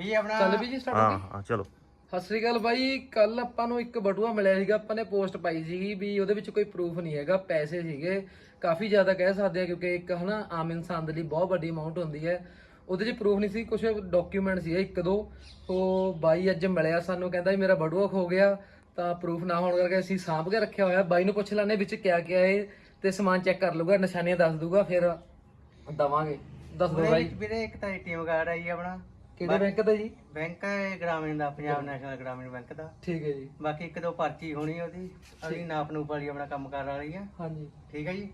ਵੀ ਆਪਣਾ ਚੱਲ ਵੀ ਜੀ ਸਟਾਰਟ ਹੋ ਹਾਂ ਗਈ? ਹਾਂ ਚਲੋ। ਸਤਿ ਸ੍ਰੀ ਅਕਾਲ ਬਾਈ। ਕੱਲ ਆਪਾਂ ਨੂੰ ਇੱਕ ਬਟੂਆ ਮਿਲਿਆ ਸੀਗਾ ਆਪਾਂ ਨੇ ਪੋਸਟ ਪਾਈ ਸੀਗੀ ਵੀ ਉਹਦੇ ਵਿੱਚ ਕੋਈ ਪ੍ਰੂਫ ਨਹੀਂ ਹੈਗਾ ਪੈਸੇ ਸੀਗੇ। ਕਾਫੀ ਜ਼ਿਆਦਾ ਕਹਿ ਸਕਦੇ ਆ ਕਿਉਂਕਿ ਇੱਕ ਹਨਾ ਆਮ ਇਨਸਾਨ ਦੇ ਲਈ ਬਹੁਤ ਵੱਡੀ ਅਮਾਉਂਟ ਹੁੰਦੀ ਹੈ। ਉਹਦੇ 'ਚ ਪ੍ਰੂਫ ਨਹੀਂ ਸੀ ਕੁਝ ਡਾਕੂਮੈਂਟ ਸੀ ਇੱਕ ਦੋ। ਤੋਂ ਬਾਈ ਅੱਜ ਮਿਲਿਆ ਸਾਨੂੰ ਕਹਿੰਦਾ ਵੀ ਮੇਰਾ ਬਟੂਆ ਖੋ ਗਿਆ ਤਾਂ ਪ੍ਰੂਫ ਨਾ ਹੋਣ ਕਰਕੇ ਅਸੀਂ ਸਾਂਭ ਕੇ ਰੱਖਿਆ ਹੋਇਆ। ਬਾਈ ਨੂੰ ਪੁੱਛ ਲੈਣੇ ਵਿੱਚ ਕਿਆ ਕਿਆ ਹੈ ਤੇ ਸਮਾਨ ਚੈੱਕ ਕਰ ਲੂਗਾ ਨਿਸ਼ਾਨੀਆਂ ਦੱਸ ਦੂਗਾ ਫਿਰ ਦਵਾਂਗੇ। ਦੱਸ ਦੋ ਬਾਈ। ਵੀਰੇ ਇੱਕ ਤਾਂ ਏਟੀਐਮ ਕਾਰਡ ਆ ਜੀ ਆਪਣਾ। ਕਿਹੜੇ ਬੈਂਕ ਦਾ ਜੀ? ਬੈਂਕ ਹੈ ਗ੍ਰਾਮੀਣ ਦਾ ਪੰਜਾਬ ਨੈਸ਼ਨਲ ਗ੍ਰਾਮੀਣ ਬੈਂਕ ਦਾ। ਠੀਕ ਹੈ ਜੀ। ਬਾਕੀ ਇੱਕ ਦੋ ਪਰਚੀ ਹੋਣੀ ਉਹਦੀ। ਅਗਲੀ ਨਾਪ ਨੂਪ ਵਾਲੀ ਆਪਣਾ ਕੰਮ ਕਰ ਵਾਲੀ ਆ। ਹਾਂਜੀ। ਠੀਕ ਹੈ ਜੀ।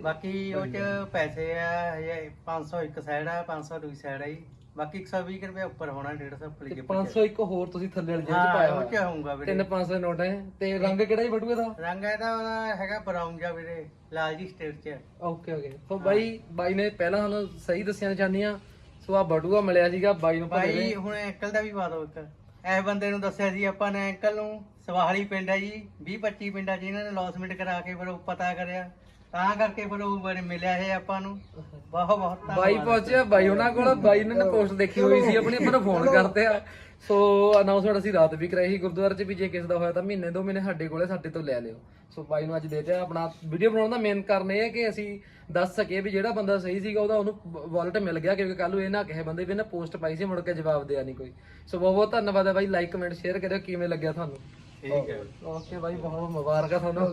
ਬਾਕੀ ਉਹ ਚ ਪੈਸੇ ਆ ਹਜੇ 500 ਇੱਕ ਸਾਈਡ ਆ 500 ਦੂਜੀ ਸਾਈਡ ਆ ਜੀ। ਬਾਕੀ 120 ਰੁਪਏ ਉੱਪਰ ਹੋਣਾ 150 ਤੇ ਪਲੀ 500 ਇੱਕ ਹੋਰ ਤੁਸੀਂ ਥੱਲੇ ਵਾਲੀ ਜੇਬ 'ਚ ਹਾਂ ਪਾਇਆ ਹੋਇਆ। ਹੋਊਗਾ ਵੀਰੇ। ਤਿੰਨ 500 ਦੇ ਨੋਟ ਹੈ। ਤੇ ਰੰਗ ਕਿਹੜਾ ਜੀ ਬਟੂਏ ਦਾ? ਰੰਗ ਇਹਦਾ ਉਹਦਾ ਹੈਗਾ ਬਰਾਊਨ ਜਿਹਾ ਵੀਰੇ ਲਾਲ ਜੀ ਸਟੇਟ ਚ। Okay okay. ਸੋ ਬਾਈ ਬਾਈ ਨੇ ਪਹਿਲਾਂ ਸਾਨੂੰ ਸਹੀ ਦੱਸਿਆ ਚਾਹੁੰਦੀਆਂ ਸੋ ਆ ਬਟੂਆ ਮਿਲਿਆ ਸੀਗਾ ਬਾਈ ਨੂੰ ਭਾਈ ਹੁਣ ਅੰਕਲ ਦਾ ਵੀ ਪਾ ਦਿਓ ਇੱਕ। ਬੰਦੇ ਨੂੰ ਦੱਸਿਆ ਸੀ ਆਪਾਂ ਨੇ ਅੰਕਲ ਨੂੰ ਸਵਾਹਲੀ ਪਿੰਡ ਹੈ ਜੀ 20 25 ਪਿੰਡਾਂ 'ਚ ਇਹਨਾਂ ਨੇ ਲੌਸਮੈਂਟ ਕਰਾ ਕੇ ਫਿਰ ਉਹ ਪਤਾ ਕਰਿਆ। ਤਾਂ ਕਰਕੇ ਫਿਰ ਉਹ ਬਾਰੇ ਮਿਲਿਆ ਇਹ ਆਪਾਂ ਨੂੰ। ਬਹੁਤ ਬਹੁਤ ਧੰਨਵਾਦ। ਬਾਈ ਪਹੁੰਚਿਆ ਬਾਈ ਉਹਨਾਂ ਕੋਲ ਬਾਈ ਨੇ ਪੋਸਟ ਦੇਖੀ ਹੋਈ ਸੀ ਆਪਣੀ ਆਪਾਂ ਨੂੰ ਫੋਨ ਕਰਤੇ ਆ। ਸੋ ਅਨਾਉਂਸਮੈਂਟ ਅਸੀਂ ਰਾਤ ਵੀ ਕਰਾਈ ਸੀ ਗੁਰਦੁਆਰੇ 'ਚ ਵੀ ਜੇ ਕਿਸੇ ਦਾ ਹੋਇਆ ਤਾਂ ਮਹੀਨੇ ਦੋ ਮਹੀਨੇ ਸਾਡੇ ਕੋਲੇ ਸਾਡੇ ਤੋਂ ਲੈ ਲਿਓ। ਸੋ ਬਾਈ ਨੂੰ ਅੱਜ ਦੇ ਤੇ ਆਪਣਾ ਵੀਡੀਓ ਬਣਾਉਣ ਦਾ ਮੇਨ ਕਾਰਨ ਇਹ ਹੈ ਕਿ ਅਸੀਂ ਦੱਸ ਸਕੀਏ ਵੀ ਜਿਹੜਾ ਬੰਦਾ ਸਹੀ ਸੀਗਾ ਉਹਦਾ ਉਹਨੂੰ ਵਾਲਟ ਮਿਲ ਗਿਆ ਕਿਉਂਕਿ ਕੱਲ ਨੂੰ ਇਹ ਨਾ ਕਹੇ ਬੰਦੇ ਵੀ ਇਹਨੇ ਪੋਸਟ ਪਾਈ ਸੀ ਮੁੜ ਕੇ ਜਵਾਬ ਦਿਆ ਨਹੀਂ ਕੋਈ। ਸੋ ਬਹੁਤ ਬਹੁਤ ਧੰਨਵਾਦ ਹੈ ਬਾਈ ਲਾਈਕ ਕਮੈਂਟ ਸ਼ੇਅਰ ਕਰਿਓ ਕਿਵੇਂ ਲੱਗਿਆ ਤੁਹਾਨੂੰ? ਠੀਕ ਹੈ। ਓਕੇ ਬਾਈ ਬਹੁਤ ਮੁਬਾਰਕਾਂ ਤੁਹਾਨੂੰ।